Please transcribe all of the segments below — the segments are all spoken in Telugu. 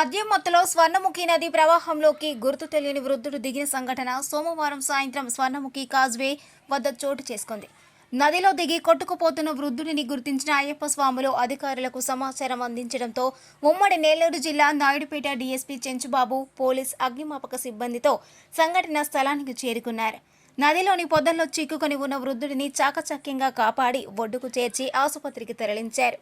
మద్యం మత్తులో స్వర్ణముఖి నది ప్రవాహంలోకి గుర్తు తెలియని వృద్ధుడు దిగిన సంఘటన సోమవారం సాయంత్రం స్వర్ణముఖి కాజ్వే వద్ద చోటు చేసుకుంది. నదిలో దిగి కొట్టుకుపోతున్న వృద్ధుడిని గుర్తించిన అయ్యప్ప స్వాములు అధికారులకు సమాచారం అందించడంతో ఉమ్మడి నెల్లూరు జిల్లా నాయుడుపేట డీఎస్పీ చెంచుబాబు పోలీస్ అగ్నిమాపక సిబ్బందితో సంఘటన స్థలానికి చేరుకున్నారు. నదిలోని పొదల్లో చిక్కుకొని ఉన్న వృద్ధుడిని చాకచక్యంగా కాపాడి ఒడ్డుకు చేర్చి ఆసుపత్రికి తరలించారు.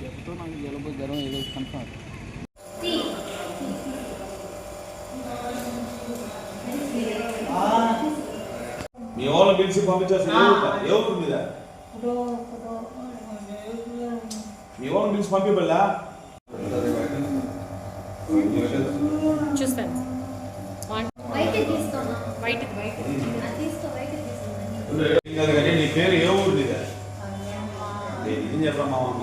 చెప్తూ నాకు జలుబు జ్వరం ఏదో కన్ఫర్మ్ మీ వాళ్ళని పిలిచి పంపించాల్సిన ఏ ఊరు? మీద మీ వాళ్ళని పిలిచి పంపిబల్లా చూస్తాను. కానీ నీ పేరు ఏ ఊరు మీద నేను ఏం చెప్పమ్మా అమ్మ